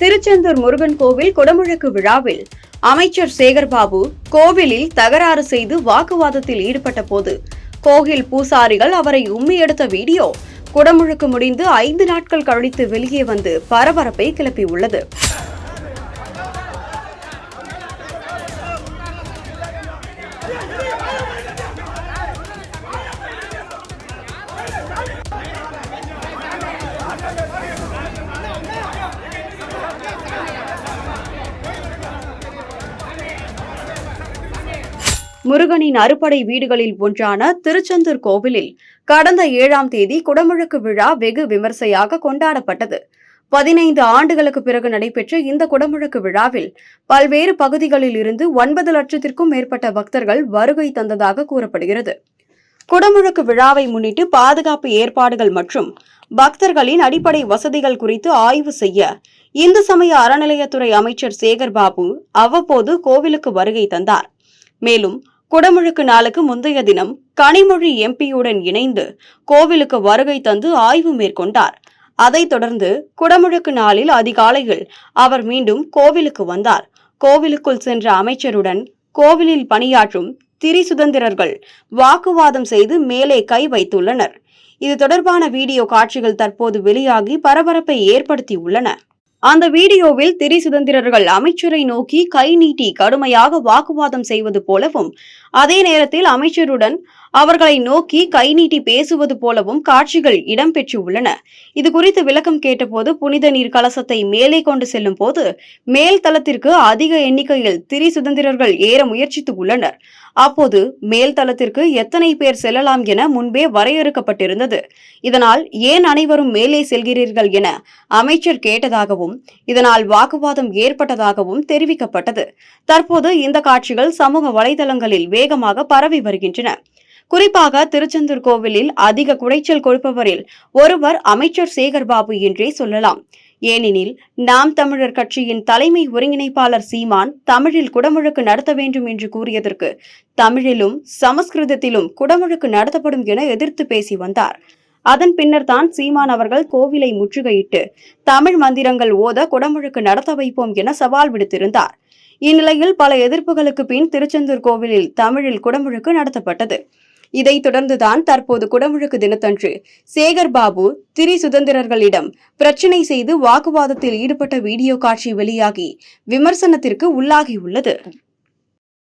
திருச்செந்தூர் முருகன் கோவில் குடமுழக்கு விழாவில் அமைச்சர் சேகர்பாபு கோவிலில் தகராறு செய்து வாக்குவாதத்தில் ஈடுபட்ட போது கோவில் பூசாரிகள் அவரை உம்மி எடுத்த வீடியோ குடமுழுக்கு முடிந்து ஐந்து நாட்கள் கழித்து வெளியே வந்து பரபரப்பை கிளப்பியுள்ளது. முருகனின் அறுபடை வீடுகளில் ஒன்றான திருச்செந்தூர் கோவிலில் கடந்த ஏழாம் தேதி குடமுழக்கு விழா வெகு விமர்சையாக கொண்டாடப்பட்டது. பதினைந்து ஆண்டுகளுக்கு பிறகு நடைபெற்ற இந்த குடமுழக்கு விழாவில் பல்வேறு பகுதிகளில் இருந்து ஒன்பது லட்சத்திற்கும் மேற்பட்ட பக்தர்கள் வருகை தந்ததாக கூறப்படுகிறது. குடமுழக்கு விழாவை முன்னிட்டு பாதுகாப்பு ஏற்பாடுகள் மற்றும் பக்தர்களின் அடிப்படை வசதிகள் குறித்து ஆய்வு செய்ய இந்து சமய அறநிலையத்துறை அமைச்சர் சேகர் பாபு அவ்வப்போது கோவிலுக்கு வருகை தந்தார். மேலும் குடமுழுக்கு நாளுக்கு முந்தைய தினம் கனிமொழி எம்பியுடன் இணைந்து கோவிலுக்கு வருகை தந்து ஆய்வு மேற்கொண்டார். அதைத் தொடர்ந்து குடமுழுக்கு நாளில் அதிகாலையில் அவர் மீண்டும் கோவிலுக்கு வந்தார். கோவிலுக்குள் சென்ற அமைச்சருடன் கோவிலில் பணியாற்றும் திரி சுதந்திரர்கள் வாக்குவாதம் செய்து மேலே கை வைத்துள்ளனர். இது தொடர்பான வீடியோ காட்சிகள் தற்போது வெளியாகி பரபரப்பை ஏற்படுத்தியுள்ளன. அந்த வீடியோவில் திரி சுதந்திரர்கள் அமைச்சரை நோக்கி கை நீட்டி கடுமையாக வாக்குவாதம் செய்வது போலவும் அதே நேரத்தில் அமைச்சருடன் அவர்களை நோக்கி கை நீட்டி பேசுவது போலவும் காட்சிகள் இடம்பெற்றுள்ளன. இது குறித்து விளக்கம் கேட்டபோது புனித நீர் கலசத்தை மேலே கொண்டு செல்லும் போது மேல் தளத்திற்கு அதிக எண்ணிக்கையில் திரி சுதந்திரர்கள் ஏற முயற்சித்து உள்ளனர். அப்போது மேல் தளத்திற்கு எத்தனை பேர் செல்லலாம் என முன்பே வரையறுக்கப்பட்டிருந்தது. இதனால் ஏன் அனைவரும் மேலே செல்கிறீர்கள் என அமைச்சர் கேட்டதாகவும் இதனால் வாக்குவாதம் ஏற்பட்டதாகவும் தெரிவிக்கப்பட்டது. தற்போது இந்த காட்சிகள் சமூக வலைதளங்களில் வேகமாக பரவி வருகின்றன. குறிப்பாக திருச்செந்தூர் கோவிலில் அதிக குடைச்சல் கொடுப்பவரில் ஒருவர் அமைச்சர் சேகர்பாபு என்றே சொல்லலாம். ஏனெனில் நாம் தமிழர் கட்சியின் தலைமை ஒருங்கிணைப்பாளர் சீமான் தமிழில் குடமுழுக்கு நடத்த வேண்டும் என்று கூறியதற்கு தமிழிலும் சமஸ்கிருதத்திலும் குடமுழுக்கு நடத்தப்படும் என எதிர்த்து பேசி வந்தார். அதன் பின்னர் தான் சீமான் அவர்கள் கோவிலை முற்றுகையிட்டு தமிழ் மந்திரங்கள் ஓத குடமுழுக்கு நடத்த வைப்போம் என சவால் விடுத்திருந்தார். இந்நிலையில் பல எதிர்ப்புகளுக்கு பின் திருச்செந்தூர் கோவிலில் தமிழில் குடமுழுக்கு நடத்தப்பட்டது. இதைத் தொடர்ந்துதான் தற்போது குடமுழுக்கு தினத்தன்று சேகர் பாபு திரி சுதந்திரர்களிடம் பிரச்சினை செய்து வாக்குவாதத்தில் ஈடுபட்ட வீடியோ காட்சி வெளியாகி விமர்சனத்திற்கு உள்ளாகியுள்ளது.